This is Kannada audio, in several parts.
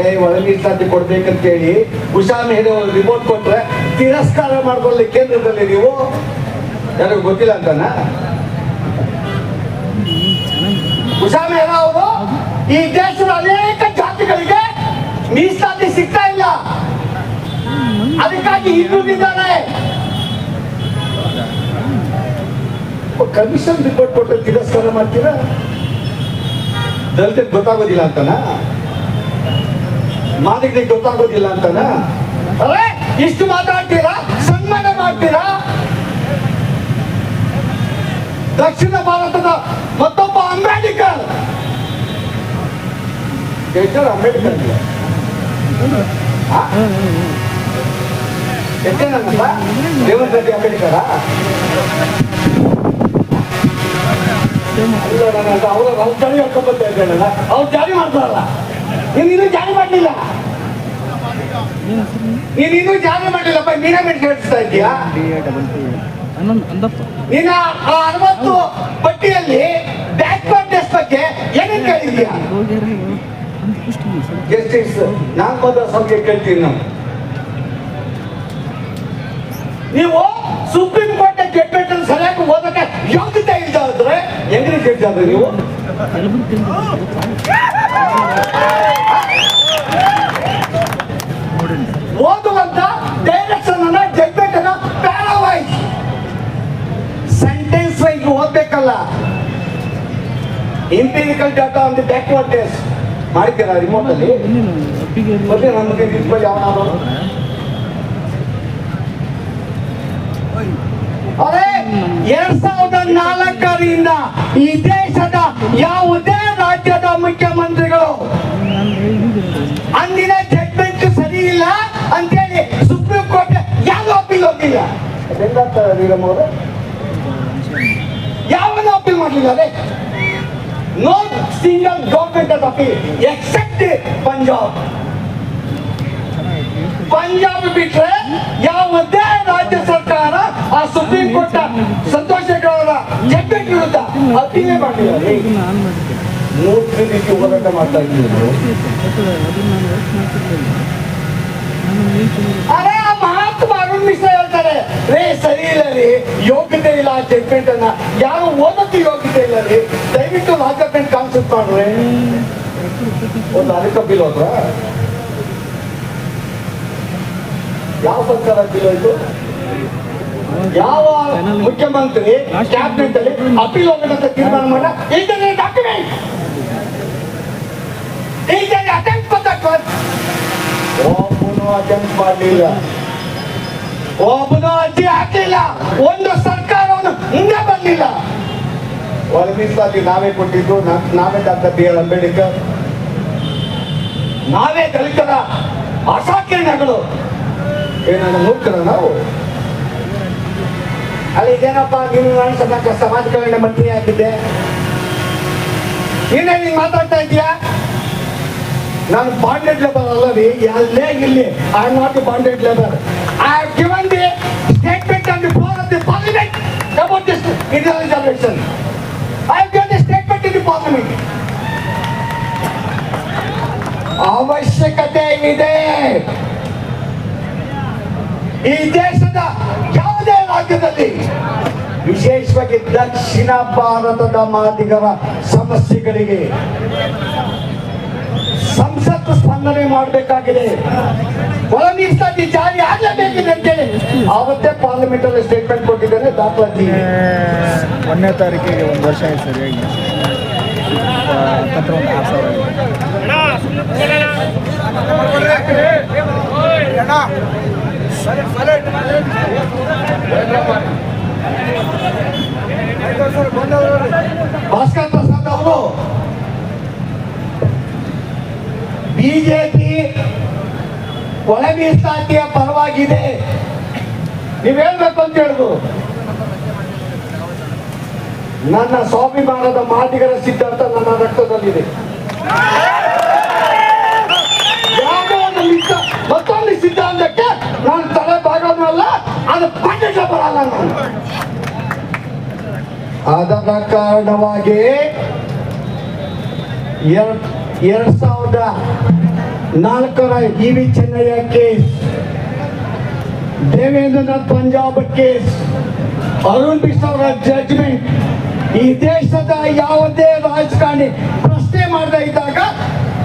ಏ ಒಳ ಮೀಸಲಾತಿ ಕೊಡ್ಬೇಕಂತ ಹೇಳಿ ಉಷಾ ಮೇಲೆ ಅವರು ರಿಪೋರ್ಟ್ ಕೊಟ್ರೆ ತಿರಸ್ಕಾರ ಮಾಡ್ಕೊಳ್ಳಿ ಕೇಂದ್ರದಲ್ಲಿ ನೀವು? ಯಾರಿಗೂ ಗೊತ್ತಿಲ್ಲ ಅಂತಾನ? ಉಷಾ ಮೇಹ್ರಾ ಅವರು, ಈ ದೇಶದ ಅನೇಕ ಜಾತಿಗಳಿಗೆ ಮೀಸಲಾತಿ ಸಿಗ್ತಾ ಇಲ್ಲ. ಅದಕ್ಕಾಗಿ ಹಿಂದುಳಿದಿದ್ದಾರೆ ಕಮಿಷನ್ ರಿಪೋರ್ಟ್ ಕೊಟ್ಟರೆ ತಿರಸ್ಕಾರ ಮಾಡ್ತೀರಾ? ದಲಿತ ಗೊತ್ತಾಗೋದಿಲ್ಲ ಅಂತನ? ಮಾದಿಗರಿಗೆ ಗೊತ್ತಾಗೋದಿಲ್ಲ ಅಂತಾನ? ಇಷ್ಟು ಮಾತಾಡ್ತೀರಾ? ಸನ್ಮಾನ ಮಾಡ್ತೀರಾ? ದಕ್ಷಿಣ ಭಾರತದ ಮತ್ತೊಬ್ಬ ಅಂಬೇಡ್ಕರ್. ಹೆಸರು ಅಂಬೇಡ್ಕರ್ ಇಲ್ಲ. ದೇವರ ರೆಡ್ಡಿ ಅಂಬೇಡ್ಕರ? ಅವರ ಅವ್ರು ಜಾರಿ ಹಾಕೊಂಡ್ ಬರ್ತಾ ಇದ್ದೇನಲ್ಲ, ಅವ್ರು ಜಾರಿ ಮಾಡ್ತಾರಲ್ಲ. ನೀನು ಇನ್ನೂ ಜಾರಿ ಮಾಡಲಿಲ್ಲ. ನೀನು ಇನ್ನೂ ಜಾರಿ ಮಾಡಲಿಲ್ಲಪ್ಪ, ನೀನೇ ಮೇಲೆ ಕೇಳಿಸ್ತಾ ಇದೀಯಾ ನೀನ ಆ ಅರವತ್ತು ಪಟ್ಟಿಯಲ್ಲಿ ಬ್ಯಾಕ್ವರ್ಡ್ನೆಸ್ ಬಗ್ಗೆ ಏನೇನು ಕೇಳಿದ್ಯಾ ಜಸ್ಟಿಸ್ ಬಂದ ಸಂಖ್ಯೆ ಕೇಳ್ತೀನಿ ನಾವು ನೀವು ಸುಪ್ರೀಂ ಕೋರ್ಟ್ ಜಡ್ಮೆಂಟ್ ಸರಿಯಾಗಿ ಓದಕ್ಕೆ ಯೋಗ್ಯತೆ ಇಲ್ದ ಅಂದ್ರೆ ಹೆಂಗ್ರಿ ಜಡ್ಜ್ ಆದ್ರೆ ನೀವು? ಡೈರೆಕ್ಷನ್ ಅನ್ನ para para wise. Sentence wise ಓದ್ಬೇಕಲ್ಲ empirical data on the backward test ಮಾಡಿದ್ದೀರಾ ರಿಮೋಟ್ ಅಲ್ಲಿ? ಮತ್ತೆ ನಮಗೆ ಇದ್ಮೇಲೆ ಯಾವನಾದ್ರು ಅರೆ, ಎರಡ್ ಸಾವಿರದ ನಾಲ್ಕರಿಂದ ಈ ದೇಶದ ಯಾವುದೇ ರಾಜ್ಯದ ಮುಖ್ಯಮಂತ್ರಿಗಳು, ಅಂದಿನ ಯಾವನ ಅಪೀಲ್ ಮಾಡಲಿಲ್ಲ ಅದೇ? No single government appeal except Punjab Punjab ಬಿಟ್ರೆ ಯಾವುದೇ ರಾಜ್ಯ ಸರ್ಕಾರ ಆ ಸುಪ್ರೀಂ ಕೋರ್ಟ್ ಸಂತೋಷ್ ಅವರ ಜಡ್ಮೆಂಟ್ ವಿರುದ್ಧ ಅಪೀಲೇ ಮಾಡಿದ್ದಾರೆ ಆನ್ ಮಾಡಿದ್ದೆ ಮೂರು ರೀತಿ ಹೋರಾಟ ಮಾಡ್ತಾ ಇದ್ದೀವಿ. ಮಿಶ್ರಾ ಹೇಳ್ತಾರೆ ರೇ, ಸರಿ ಇಲ್ಲ ರೀ ಯೋಗ್ಯತೆ ಇಲ್ಲ ಆ ಜಡ್ಮೆಂಟ್ ಅನ್ನ ಯಾರು ಓದಕ್ಕೆ ಯೋಗ್ಯತೆ ಇಲ್ಲ ರೀ ದಯವಿಟ್ಟು ರಾಜ್ಯಕ್ಕೆ ಕಾನ್ಸೆಪ್ಟ್ ಮಾಡ್ರಿ. ಒಂದು ಅರಕ ಬಿಲ್ ಹೋದ್ರ? ಯಾವ ಸರ್ಕಾರ ಬಿಲ್ ಹೋಯ್ತು ಯಾವ ಮುಖ್ಯಮಂತ್ರಿ ಕ್ಯಾಬಿನೆಟ್ ಅಲ್ಲಿ ಅಪೀಲ್ ಹೋಗಬೇಕಂತ ತೀರ್ಮಾನ ಮಾಡ ಇದನ್ನ ಡಾಕ್ಯುಮೆಂಟ್ ಇದನ್ನ ಅಟೆಂಪ್ಟ್ ಪದ್ಧತಿ ಒಬ್ಬನು ಅಟೆಂಪ್ಟ್ ಮಾಡಲಿಲ್ಲ. ಒಬ್ಬನು ಅರ್ಜಿ ಹಾಕಲಿಲ್ಲ ಒಂದು ಸರ್ಕಾರವನ್ನು ಹಿಂದೆ ಬರಲಿಲ್ಲ ಒಳ ಮೀಸಲಾತಿ ನಾವೇ ಕೊಟ್ಟಿದ್ದು ನಾವೇ ಡಾಕ್ಟರ್ ಬಿ ಆರ್ ಅಂಬೇಡ್ಕರ್. ನಾವೇ ದಲಿತರ ಅಸಾಕಿರಣಗಳು ಏನನ್ನ ಮೂರ್ಖರ ನಾವು? ಅಲ್ಲಿ ಇದೇನಪ್ಪ ನೀನು ನಾನು ಸಮಾಜ ಸಮಾಜ ಕಲ್ಯಾಣ ಮಂತ್ರಿ ಆಗಿದ್ದೆ ನೀನೇ ನೀನು ಮಾತಾಡ್ತಾ ಇದೀಯಾ ನಾನು ಬಾಂಡೆಡ್ ಲೇಬರ್ ಅಲ್ಲ ರೀ ಎಲ್ಲೇ ಇಲ್ಲಿ I am not bonded labour I have given the statement on the floor of the parliament about this Indian reservation I have given the statement in the parliament ಅವಶ್ಯಕತೆ ಇದೆ ಈ ದೇಶದ ಯಾವುದೇ ರಾಜ್ಯದಲ್ಲಿ, ವಿಶೇಷವಾಗಿ ದಕ್ಷಿಣ ಭಾರತದ ಮಾದಿಗರ ಸಮಸ್ಯೆಗಳಿಗೆ ಸಂಸತ್ತು ಸ್ಪಂದನೆ ಮಾಡಬೇಕಾಗಿದೆ. ಒಳ ಮೀಸಲಾತಿ ಜಾರಿ ಆಗಲೇಬೇಕಿದೆ ಅಂತೇಳಿ ಆವತ್ತೇ ಪಾರ್ಲಿಮೆಂಟ್ ಅಲ್ಲಿ ಸ್ಟೇಟ್ಮೆಂಟ್ ಕೊಟ್ಟಿದ್ದೇನೆ ದಾಖಲಾತಿ ಒಂದನೇ ತಾರೀಕಿಗೆ ಒಂದು ವರ್ಷ ಆಯ್ತು ಸರಿಯಾಗಿ ಇಪ್ಪತ್ತರ ಒಂದು ಆರು ಸಾವಿರ ಆಗಿದೆ. ಒಳ ಮೀಸಲಾತಿಯ ಪರವಾಗಿದೆ. ನೀವ್ ಹೇಳ್ಬೇಕು ಅಂತ ಹೇಳುದು. ನನ್ನ ಸ್ವಾಭಿಮಾನದ ಮಾತಿಗರ ಸಿದ್ಧಾಂತ ನನ್ನ ರಕ್ತದಲ್ಲಿದೆ. ಮತ್ತೊಂದು ಸಿದ್ಧಾಂತಕ್ಕೆ ನಾನು ತಲೆ ಬಾಗೋದಲ್ಲ ಅದು ಪಂಡಿತ ಬರಲ್ಲ ನಾನು. ಅದರ ಕಾರಣವಾಗಿ ಎರ- ಎರಡ್ ಸಾವಿರದ ನಾಲ್ಕರ E V Chinnaiah case. Devendranath Punjab case. Arun Bisht ಅವರ ಜಡ್ಜ್ಮೆಂಟ್ ಈ ದೇಶದ ಯಾವುದೇ ರಾಜಕಾರಣಿ ಪ್ರಶ್ನೆ ಮಾಡದೇ ಇದ್ದಾಗ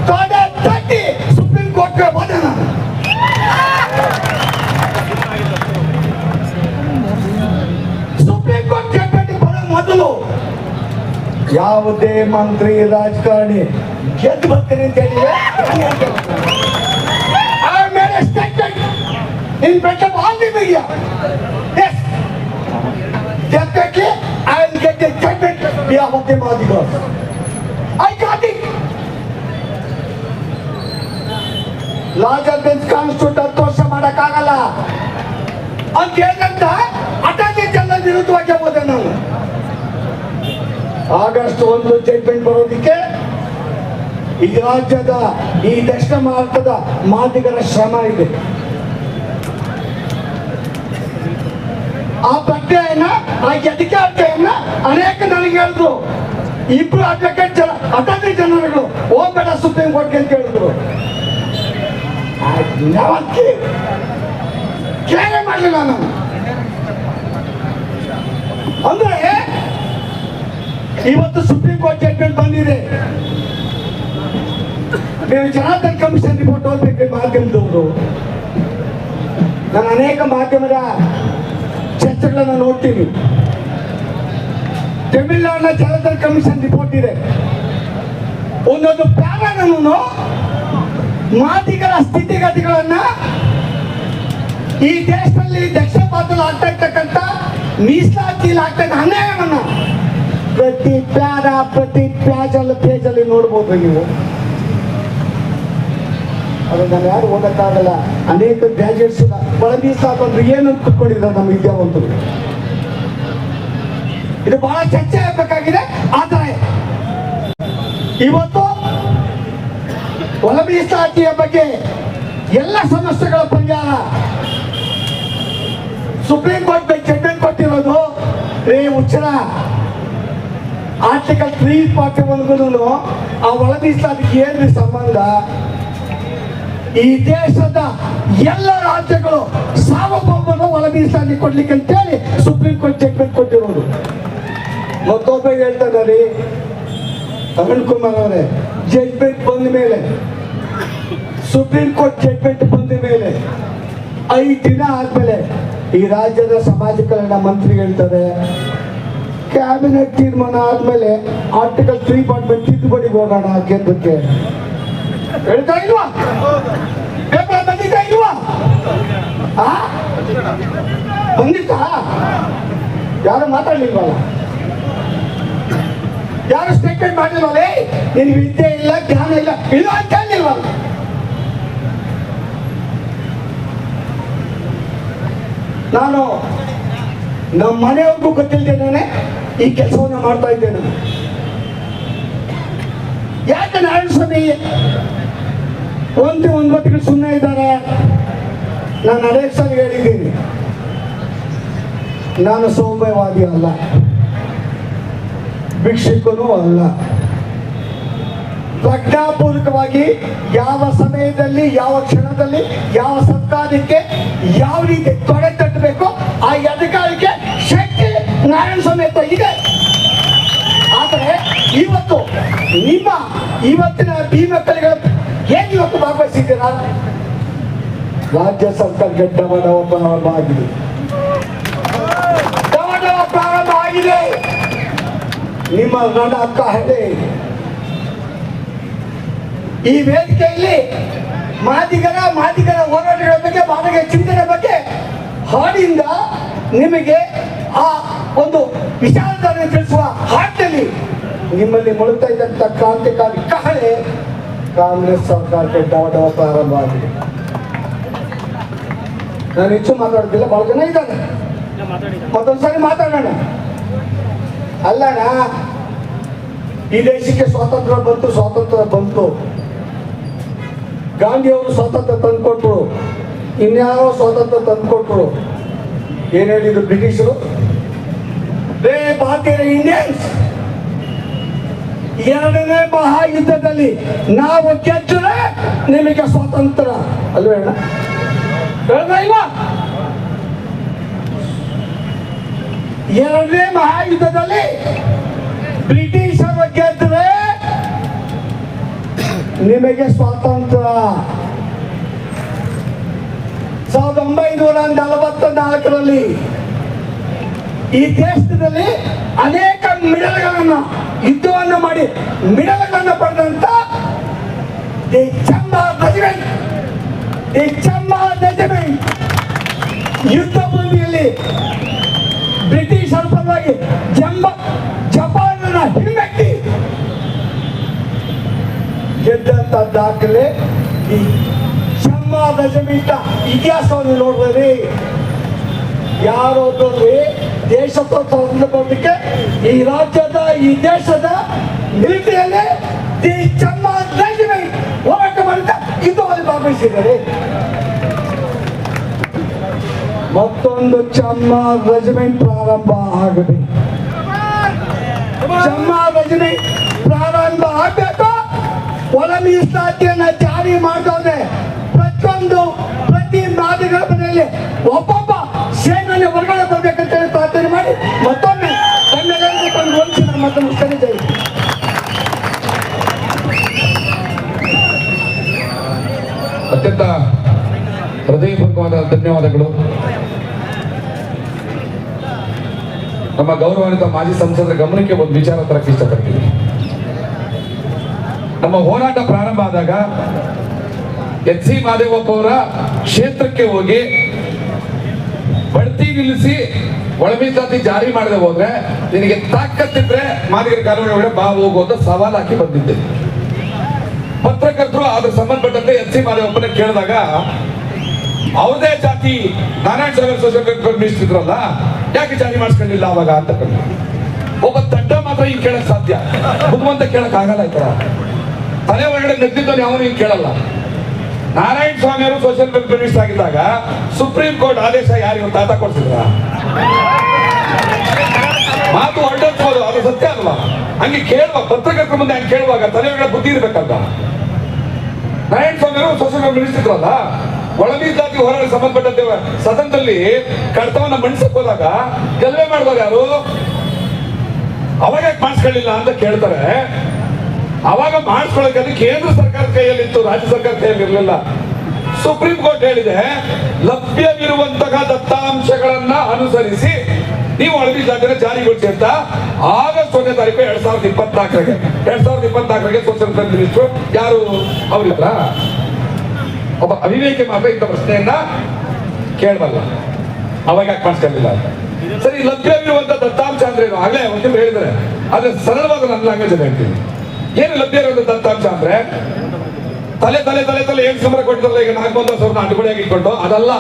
ತೊಡೆ ತಟ್ಟಿ ಸುಪ್ರೀಂ ಕೋರ್ಟ್ಗೆ ಬಂದ ಸುಪ್ರೀಂ ಕೋರ್ಟ್ ಜಡ್ಜ್ಮೆಂಟ್ ಬರೋ ಮೊದಲು ಯಾವುದೇ ಮಂತ್ರಿ ರಾಜಕಾರಣಿ ಗೆದ್ದು ಬರ್ತೀನಿ ಅಂತ ಹೇಳಿದ್ರೆ in front of all the media. Yes. Definitely, I will get the judgment behalf of the Madigas. I got it. ಮಾಡಕ್ಕಾಗಲ್ಲ ಅಂತ ಹೇಳಿದಂತ ಅಟಾರ್ನಿ ಜನರಲ್ ವಿರುದ್ಧವಾಗಿ ಹೋದೆ ನಾನು ಆಗಸ್ಟ್ ಒಂದು ಜಡ್ಮೆಂಟ್ ಬರೋದಕ್ಕೆ ಈ ರಾಜ್ಯದ ಈ ದಕ್ಷಿಣ ಭಾರತದ ಮಾದಿಗರ ಶ್ರಮ ಇದೆ ಆ ಪ್ರಜ್ಞೆಯನ್ನ ಆ ಎದಿಕಾರಿಕೆಯನ್ನ ಅನೇಕ ನನಗೆ ಹೇಳಿದ್ರು. ಇಬ್ರು ಅಡ್ವೊಕೇಟ್ ಜನ ಅಟಾರ್ನಿ ಜನರುಗಳು, ಹೋಗ್ಬೇಡ ಸುಪ್ರೀಂ ಕೋರ್ಟ್ಗೆ ಅಂತ ಹೇಳಿದ್ರು. ಕೇಳೇ ಮಾಡಲಿಲ್ಲ ನಾನು. ಅಂದ್ರೆ, ಇವತ್ತು ಸುಪ್ರೀಂ ಕೋರ್ಟ್ ಜಡ್ಮೆಂಟ್ ಬಂದಿದೆ. ನೀವು ಜನಾರ್ದನ್ ಕಮಿಷನ್ ರಿಪೋರ್ಟ್ ಓದ್ಬೇಕು ಮಾಧ್ಯಮದವರು. ನಾನು ಅನೇಕ ಮಾಧ್ಯಮದ ಚರ್ಚೆಗಳನ್ನು ನೋಡ್ತೀವಿ. ತಮಿಳುನಾಡಿನ ಜಲಧರ್ ಕಮಿಷನ್ ರಿಪೋರ್ಟ್ ಇದೆ. ಒಂದೊಂದು ಪ್ಯಾರನನ್ನು ಮಾದಿಗರ ಸ್ಥಿತಿಗತಿಗಳನ್ನ ಈ ದೇಶದಲ್ಲಿ ದಕ್ಷಿಣ ಭಾರತದಲ್ಲಿ ಆಗ್ತಾ ಇರ್ತಕ್ಕಂಥ ಮೀಸಲಾತಿಯಲ್ಲಿ ಅನ್ಯಾಯವನ್ನ ಪ್ರತಿ ಪ್ಯಾರ ಪ್ರತಿ ಪ್ಯಾಜಲ್ಲಿ ಪೇಜಲ್ಲಿ ನೋಡ್ಬೋದು ನೀವು. ಅದು ನಾನು ಯಾರು ಓದಕ್ಕಾಗಲ್ಲ. ಅನೇಕ ಗ್ರಾಜುಯೇಟ್ಸ್ ಒಳ ಮೀಸಲಾತಿ ಅಂದ್ರೆ ಏನು ಕುತ್ಕೊಂಡಿದ್ದಾರೆ ನಮ್ಮ ವಿದ್ಯಾವಂತರು. ಇದು ಬಹಳ ಚರ್ಚೆ ಆಗಬೇಕಾಗಿದೆ. ಆದರೆ ಇವತ್ತು ಒಳ ಮೀಸಲಾತಿಯ ಬಗ್ಗೆ ಎಲ್ಲ ಸಮಸ್ಯೆಗಳ ಪರಿಹಾರ. ಸುಪ್ರೀಂ ಕೋರ್ಟ್ ಜಡ್ಮೆಂಟ್ ಕೊಟ್ಟಿರೋದು ರೇ ಉಚ್ಚರ ಆರ್ಟಿಕಲ್ ತ್ರೀ ಪಾಠ ಒನ್ಗೂ ಆ ಒಳ ಮೀಸಲಾತಿಗೆ ಏನ್ರಿ ಸಂಬಂಧ? ಈ ದೇಶದ ಎಲ್ಲ ರಾಜ್ಯಗಳು ಸಾರ್ವಭೌಮನ ಒಳ ಕೊಡ್ಲಿಕ್ಕೆ ಅಂತೇಳಿ ಸುಪ್ರೀಂ ಕೋರ್ಟ್ ಜಡ್ಮೆಂಟ್ ಕೊಟ್ಟಿರೋದು. ಮತ್ತೊಬ್ಬ ರೀ ತಮಿಳ್ ಕುಮಾರ್ ಅವರೇ ಜಡ್ಮೆಂಟ್ ಬಂದ ಮೇಲೆ ಸುಪ್ರೀಂ ಕೋರ್ಟ್ ಜಡ್ಮೆಂಟ್ ಬಂದ ಮೇಲೆ, ಐದು ದಿನ ಆದ್ಮೇಲೆ ಈ ರಾಜ್ಯದ ಸಮಾಜ ಕಲ್ಯಾಣ ಮಂತ್ರಿ ಹೇಳ್ತಾರೆ. ಕ್ಯಾಬಿನೆಟ್ ತೀರ್ಮಾನ ಆದ್ಮೇಲೆ ಆರ್ಟಿಕಲ್ ತ್ರೀ ಪಾಯಿಂಟ್ ತಿದ್ದುಪಡಿ ಹೋಗೋಣ ಕೇಂದ್ರಕ್ಕೆ ಹೇಳ್ತಾ ಇಲ್ವಾ? ಪೇಪರ್ ಬಂದಿದ್ದ ಇಲ್ವಾ? ಬಂದಿತ್ತಾ? ಯಾರು ಮಾತಾಡ್ಲಿಲ್ವಲ್ಲ ಯಾರು ಸ್ಟೇಟ್ಮೆಂಟ್ ಮಾಡಿಲ್ವಲ್ಲ ನಿನ್ ವಿದ್ಯೆ ಇಲ್ಲ, ಜ್ಞಾನ ಇಲ್ಲ ಇಲ್ಲ ಅಂತ ಹೇಳಿಲ್ವಲ್ಲ ನಾನು ನಮ್ಮ ಮನೆಯವ್ರಿಗೂ ಗೊತ್ತಿಲ್ಲದೇನೆ ಈ ಕೆಲಸವನ್ನು ಮಾಡ್ತಾ ಇದ್ದೇನೆ. ಯಾಕೆ ಒಂದು ಒಂದು ಒಂಬತ್ತು ಸುಮ್ಮನೆ ಇದ್ದಾರೆ? ನಾನು ಅನೇಕ ಸಲ ಹೇಳಿದ್ದೀನಿ. ನಾನು ಸೌಮ್ಯವಾದಿ ಅಲ್ಲ. ಭಿಕ್ಷುಕನೂ ಅಲ್ಲ. ಪ್ರಜ್ಞಾಪೂರ್ವಕವಾಗಿ ಯಾವ ಸಮಯದಲ್ಲಿ, ಯಾವ ಕ್ಷಣದಲ್ಲಿ, ಯಾವ ಸರ್ಕಾರಕ್ಕೆ ಯಾವ ರೀತಿ ತೊಡೆ ತಟ್ಟಬೇಕು, ಆ ಅಧಿಕಾರಕ್ಕೆ ಶಕ್ತಿ ನಾರಾಯಣ ಸ್ವಾಮಿ ಹತ್ರ ಇದೆ. ಇವತ್ತು ನಿಮ್ಮ ಇವತ್ತಿನ ಈ ಮಕ್ಕಳಿಗೆ ಹೇಗೆ ಇವತ್ತು ಭಾಗವಹಿಸಿದ್ದೀರಾ? ರಾಜ್ಯ ಸರ್ಕಾರ ಡವ ಡವ ಆಗಿದೆ. ಪ್ರಾರಂಭ ಆಗಿದೆ. ನಿಮ್ಮ ರಣ ಕಹಳೆ ಈ ವೇದಿಕೆಯಲ್ಲಿ ಮಾದಿಗರ ಮಾದಿಗರ ಹೋರಾಟಗಳ ಬಗ್ಗೆ, ಮಾದಿಗರ ಚಿಂತನೆ ಬಗ್ಗೆ ಹಾಡಿಂದ ನಿಮಗೆ ಆ ಒಂದು ವಿಚಾರಧಾರೆ ತಿಳಿಸುವ ನಿಮ್ಮಲ್ಲಿ ಮುಳುಗ್ತಾ ಇದ್ದಂತ ಕ್ರಾಂತಿಕಾರಿ ಕಹಳೆ ಕಾಂಗ್ರೆಸ್ ಸರ್ಕಾರಕ್ಕೆ ಡವ ಡವ ಪ್ರಾರಂಭ ಆಗಿದೆ. ನಾನು ಹೆಚ್ಚು ಮಾತಾಡೋದಿಲ್ಲ ಬಹಳ ಜನ ಇದ್ದಾನೆ. ಮತ್ತೊಂದ್ಸರಿ ಮಾತಾಡೋಣ. ಅಲ್ಲಣ್ಣ, ಈ ದೇಶಕ್ಕೆ ಸ್ವಾತಂತ್ರ್ಯ ಬಂತು ಸ್ವಾತಂತ್ರ್ಯ ಬಂತು. ಗಾಂಧಿಯವರು ಸ್ವಾತಂತ್ರ್ಯ ತಂದ್ಕೊಟ್ರು. ಇನ್ಯಾರೋ ಸ್ವಾತಂತ್ರ್ಯ ತಂದ್ಕೊಟ್ರು. ಏನ್ ಹೇಳಿದ್ರು ಬ್ರಿಟಿಷರು? ಭಾರತೀಯ ಇಂಡಿಯನ್ಸ್ ಎರಡನೇ ಮಹಾಯುದ್ಧದಲ್ಲಿ ನಾವು ಗೆದ್ದರೆ ನಿಮಗೆ ಸ್ವಾತಂತ್ರ್ಯ. ಅಲ್ವೇ ಎರಡನೇ ಮಹಾಯುದ್ಧದಲ್ಲಿ ಬ್ರಿಟಿಷರ ಗೆದ್ದರೆ ನಿಮಗೆ ಸ್ವಾತಂತ್ರ್ಯ. ಸಾವಿರದ ಒಂಬೈನೂರ ನಲವತ್ತ ನಾಲ್ಕರಲ್ಲಿ ಈ ದೇಶದಲ್ಲಿ ಅನೇಕ ಮಿಡಲ್ಗಳನ್ನ ಯುದ್ಧವನ್ನು ಮಾಡಿ ಮಿಡಲ್ಗಳನ್ನ ಪಡೆದಂತ the Chamar regiment the Chamar regiment ಯುದ್ಧ ಭೂಮಿಯಲ್ಲಿ ಬ್ರಿಟಿಷರ ಪರವಾಗಿ ಜಂಬ ಜಪಾನನ್ನ ಹಿಮ್ಮೆಟ್ಟಿ. ಗೆದ್ದಂತ ದಾಖಲೆ ಈ ಚಮ್ಮ ರೆಜಿಮೆಂಟ್ ಇತಿಹಾಸವನ್ನು ನೋಡಿದ್ರಿ ಯಾರೊಬ್ಬರು ದೇಶ ಬರಲಿಕ್ಕೆ ಈ ರಾಜ್ಯದ, ಈ ದೇಶದ ಮಿಲಿಟರಿಯಲ್ಲಿ ದಿ ಚಮ್ಮ ರೆಜಿಮೆಂಟ್ ಹೋರಾಟ ಮಾಡಿದ ಯುದ್ಧದಲ್ಲಿ ಭಾಗವಹಿಸಿದ್ದಾರೆ. ಮತ್ತೊಂದು ಚಮ್ಮ ರೆಜಿಮೆಂಟ್ ಪ್ರಾರಂಭ ಆಗಬೇಕು. ಚಮ್ಮ ರೆಜಿಮೆಂಟ್ ಪ್ರಾರಂಭ ಆಗಬೇಕು. ಒಳ ಮೀಸಲಾತಿಯನ್ನ ಜಾರಿ ಮಾಡಿದವ್ರೆ ಪ್ರತಿಯೊಂದು ಪ್ರತಿ ಮಾದಿಗಳ ಮನೆಯಲ್ಲಿ ಒಬ್ಬೊಬ್ಬ ಸೇನೆ ಹೊರಗಡೆ ಬರ್ಬೇಕಂತ ಹೇಳಿ ಪ್ರಾರ್ಥನೆ ಮಾಡಿ ಮತ್ತೊಮ್ಮೆ ತಮ್ಮೆಲ್ಲರಿಗೂ ತಂದು ಹೊಲಿಸಿ ನಮ್ಮ ಮತ್ತೆ ಅತ್ಯಂತ ಹೃದಯಪೂರ್ವಕವಾದ ಧನ್ಯವಾದಗಳು. ನಮ್ಮ ಗೌರವಾನ್ವಿತ ಮಾಜಿ ಸಂಸದರ ಗಮನಕ್ಕೆ ಒಂದು ವಿಚಾರ ತರಕ್ಕೆ ಇಷ್ಟಪಡ್ತೀನಿ. ನಮ್ಮ ಹೋರಾಟ ಪ್ರಾರಂಭ ಆದಾಗ ಎಚ್ ಸಿ ಮಾದೇವಪ್ಪ ಅವರ ಕ್ಷೇತ್ರಕ್ಕೆ ಹೋಗಿ ಬಡ್ತಿ ನಿಲ್ಲಿಸಿ ಒಳಮೀಸಲಾತಿ ಜಾರಿ ಮಾಡದೆ ಹೋದ್ರೆ ನಿನಗೆ ತಾಕತ್ತಿದ್ರೆ ಮಾದಿಗರ ಕಾನೂನು ಬಾ ಹೋಗು ಅಂತ ಸವಾಲ್ ಹಾಕಿ ಬಂದಿದ್ದೆ. ಪತ್ರಕರ್ತರು ಅದ್ರ ಸಂಬಂಧಪಟ್ಟಂತೆ ಎಸ್ ಸಿ ಮಾದೇವಪ್ಪನ ಕೇಳಿದಾಗ, ಅವರದೇ ಜಾತಿ ನಾರಾಯಣ ಸಾಗರ್ ಸೋಷಿಯಲ್ ಮಿನಿಸ್ಟರ್ ಇದ್ರಲ್ಲ ಯಾಕೆ ಜಾರಿ ಮಾಡಿಸ್ಕೊಂಡಿಲ್ಲ ಅವಾಗ ಅಂತ. ಒಬ್ಬ ದಡ್ಡ ಮಾತ್ರ ಹಿಂಗ್ ಕೇಳಕ್ ಸಾಧ್ಯ. ಬುದ್ಧಿವಂತ ಕೇಳಕ್ ಆಗಲ್ಲ ಈ ತರ. ತಲೆ ಒಳಗಡೆ ನೆಗ್ದಿದ್ದವನು ಯಾವನು ಹಿಂಗ್ ಕೇಳಲ್ಲ. ನಾರಾಯಣ ಸ್ವಾಮಿ ಅವರು ಸೋಷಿಯಲ್ ವೆಲ್ಫೇರ್ ಆಗಿದ್ದಾಗ ಸುಪ್ರೀಂ ಕೋರ್ಟ್ ಆದೇಶ ಯಾರಿಗೂ ತಾತ ಕೊಡ್ಸಿದ್ರ? ಮಾತು ಹೊರಡಿಸ್ಬೋದು ಅದು ಸತ್ಯ ಅಲ್ವಾ? ಹಂಗೆ ಕೇಳುವ ಪತ್ರಕರ್ತರ ಮುಂದೆ ಹಂಗೆ ಕೇಳುವಾಗ ತಲೆಗಳ ಬುದ್ಧಿ ಇರ್ಬೇಕಂತ ನಾರಾಯಣ ಸ್ವಾಮಿ ಅವರು ಸೋಷಿಯಲ್ ಮಿನಿಸ್ಟರ್ ಇದ್ರಲ್ಲ ಒಳ ಜಾತಿ ಹೋರಾಟ ಸಂಬಂಧಪಟ್ಟಂತೆ ಸದನದಲ್ಲಿ ಕಡತವನ್ನ ಮಣಿಸಕ್ ಹೋದಾಗ ಗೆಲುವೆ ಮಾಡಿದವರು ಯಾರು? ಅವಾಗ ಮಾಡಿಸ್ಕೊಳ್ಳಿಲ್ಲ ಅಂತ ಕೇಳ್ತಾರೆ. ಅವಾಗ ಮಾಡಿಸ್ಕೊಳ್ಳೋಕೆ ಕೇಂದ್ರ ಸರ್ಕಾರ ಕೈಯಲ್ಲಿತ್ತು ರಾಜ್ಯ ಸರ್ಕಾರ ಕೈಯಲ್ಲಿ ಇರಲಿಲ್ಲ. ಸುಪ್ರೀಂ ಕೋರ್ಟ್ ಹೇಳಿದೆ, ಲಭ್ಯವಿರುವಂತಹ ದತ್ತಾಂಶಗಳನ್ನ ಅನುಸರಿಸಿ ನೀವು ಅಳವಿ ಜಾತಿನ ಜಾರಿಗೊಳಿಸಿ ಅಂತ. ಆಗಸ್ಟ್ ಒಂದನೇ ತಾರೀಕು ಎರಡ್ ಸಾವಿರದ ಇಪ್ಪತ್ನಾಲ್ಕರಿಗೆ, ಎರಡ್ ಸಾವಿರದ ಇಪ್ಪತ್ನಾಲ್ಕರಿಗೆ ವೆಲ್ಫೇರ್ ಮಿನಿಸ್ಟರ್ ಯಾರು? ಅವರಿಲ್ಲ ಒಬ್ಬ ಅವಿವೇಕಿ ಮಾತ್ರ ಇಂಥ ಪ್ರಶ್ನೆಯನ್ನ ಕೇಳಬಲ್ಲ. ಅವಾಗ ಯಾಕೆ ಮಾಡಿಸ್ಕೊಂಡಿಲ್ಲ ಸರಿ ಲಭ್ಯವಿರುವಂತ ದತ್ತಾಂಶ ಅಂದ್ರೆ ಆಗ್ಲೇ ಒಂದು ಹೇಳಿದ್ರೆ ಆದ್ರೆ ಸರಳವಾದ ನನ್ನ ಲ್ಯಾಂಗ್ವೇಜ್ ಹೇಳ್ತೀನಿ ಏನು ಲಭ್ಯ ಇರೋದು ದತ್ತಾಂಶ ಅಂದ್ರೆ, ತಲೆ ತಲೆ ತಲೆ ತಲೆ ಏನ್ ಸಂಬಳ ಕೊಟ್ಟಿರಲ್ಲ ಈಗ ನಾಲ್ಕೊಂದು ಸಾವಿರದ ಅಡ್ಗೊಡೆಯಾಗಿ ಇಟ್ಕೊಂಡು ಅದಲ್ಲ.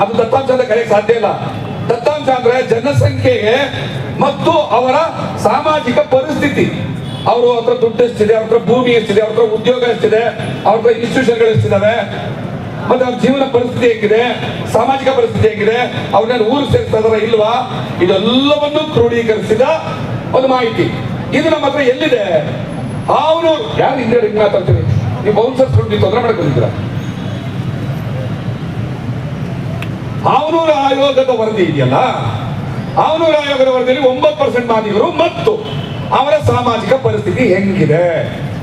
ಅದು ದತ್ತಾಂಶ ಅಂತ ಕರೆಯಕ್ಕೆ ಸಾಧ್ಯ ಇಲ್ಲ. ದತ್ತಾಂಶ ಅಂದ್ರೆ ಜನಸಂಖ್ಯೆಗೆ ಮತ್ತು ಅವರ ಸಾಮಾಜಿಕ ಪರಿಸ್ಥಿತಿ. ಅವರು ಹತ್ರ ದುಡ್ಡು ಎಷ್ಟಿದೆ, ಅವ್ರ ಭೂಮಿ ಎಷ್ಟಿದೆ, ಅವ್ರ ಉದ್ಯೋಗ ಎಷ್ಟಿದೆ, ಅವ್ರ ಹತ್ರ ಇನ್ಸ್ಟಿಟ್ಯೂಷನ್ಗಳು ಎಷ್ಟಿದಾವೆ, ಮತ್ತೆ ಅವ್ರ ಜೀವನ ಪರಿಸ್ಥಿತಿ ಹೇಗಿದೆ, ಸಾಮಾಜಿಕ ಪರಿಸ್ಥಿತಿ ಹೇಗಿದೆ ಅವ್ರನ್ನ ಊರು ಸೇರಿಸ್ತಾ ಇಲ್ವಾ, ಇದೆಲ್ಲವನ್ನು ಕ್ರೋಢೀಕರಿಸಿದ ಒಂದು ಮಾಹಿತಿ. ಇದು ನಮ್ಮ ಹತ್ರ ಎಲ್ಲಿದೆ? ಅವನು ಯಾರು ಹಿಂದೆ ಹಿಂಗ್ ಮಾತಾಡ್ತೀರಿ ನೀವು ಬೌನ್ಸರ್ ನೀವು ತೊಂದರೆ ಮಾಡಕ್ ಅವನೂರ ಆಯೋಗದ ವರದಿ ಇದೆಯಲ್ಲ? ಅವನೂರ ಆಯೋಗದ ವರದಿಯಲ್ಲಿ ಒಂಬತ್ತು ಪರ್ಸೆಂಟ್ ಮಾದಿಗರು ಮತ್ತು ಅವರ ಸಾಮಾಜಿಕ ಪರಿಸ್ಥಿತಿ ಹೆಂಗಿದೆ?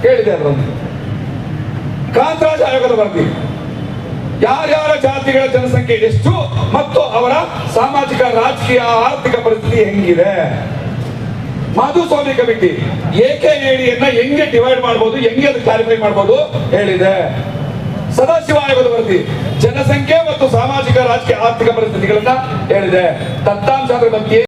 ಕೇಳಿದೆ ಅದರೊಂದು. ಕಾಂತರಾಜ್ ಆಯೋಗದ ವರದಿ. ಯಾರ್ಯಾರ ಜಾತಿಗಳ ಜನಸಂಖ್ಯೆ ಎಷ್ಟು ಮತ್ತು ಅವರ ಸಾಮಾಜಿಕ, ರಾಜಕೀಯ, ಆರ್ಥಿಕ ಪರಿಸ್ಥಿತಿ ಹೆಂಗಿದೆ? ಮಾಧುಸ್ವಾಮಿ ಕಮಿಟಿ ಏಕೆ ಏಡಿಯನ್ನ ಹೆಂಗೆ ಡಿವೈಡ್ ಮಾಡಬಹುದು ಹೆಂಗೆ ಅದು ಕ್ಲಾರಿಫೈ ಮಾಡಬಹುದು ಹೇಳಿದೆ. ಸದಾಶಿವ ಆಯೋಗದ ವರದಿ, ಜನಸಂಖ್ಯೆ ಮತ್ತು ಸಾಮಾಜಿಕ, ರಾಜಕೀಯ, ಆರ್ಥಿಕ ಪರಿಸ್ಥಿತಿಗಳನ್ನ ಹೇಳಿದೆ. ದತ್ತಾಂಶ ನಮ್ಗೆ